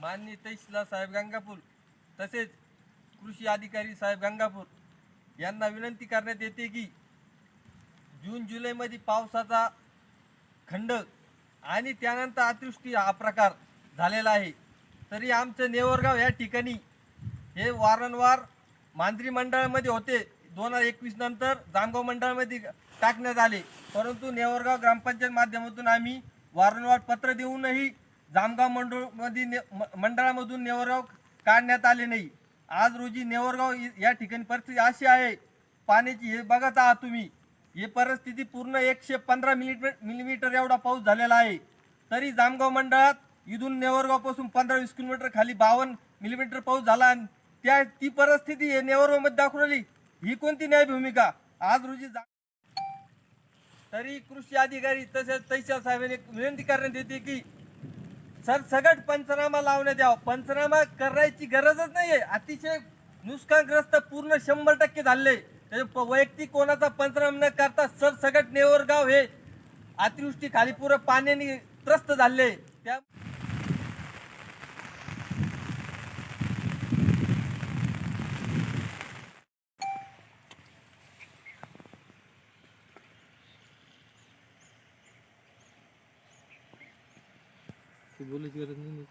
माननीय तहसीलदार साहेब गंगापूर तसेच कृषी अधिकारी साहेब गंगापूर यांना विनंती करण्यात येते की जून जुलैमध्ये पावसाचा खंड आणि त्यानंतर अतिवृष्टी हा प्रकार झालेला आहे. तरी आमचं नेवरगाव या ठिकाणी हे वारंवार मांजरी मंडळामध्ये होते. दोन हजार एकवीस नंतर जामगाव मंडळामध्ये टाकण्यात आले. परंतु नेवरगाव ग्रामपंचायत माध्यमातून आम्ही वारंवार पत्र देऊनही जामगाव मंडळमध्ये ने म- मंडळामधून नेवरगाव काढण्यात आले नाही. आज रोजी नेवरगाव या ठिकाणी परिस्थिती अशी आहे. पाण्याची हे बघत आहात तुम्ही. ही परिस्थिती पूर्ण एकशे पंधरा मिलीमीटर मिलीमीटर एवढा पाऊस झालेला आहे. तरी जामगाव मंडळात इथून नेवरगावपासून पंधरा वीस किलोमीटर खाली बावन्न मिलीमीटर पाऊस झाला आणि त्या ती परिस्थिती हे नेवरगावमध्ये दाखवून आली. ही कोणती न्याय भूमिका? आज रोजी जा- तरी कृषी अधिकारी तसेच तहसील साहेबांनी विनंती करण्यात येते की सरसगट पंचनामा लावण्यात यावा. पंचनामा करायची गरजच नाहीये. अतिशय नुकसानग्रस्त पूर्ण शंभर टक्के झाले. वैयक्तिक कोणाचा पंचनामा न करता सरसगट नेवरगाव हे अतिवृष्टी खाली पुरं पाण्याने त्रस्त झाले. त्या बोलायची गरज नाही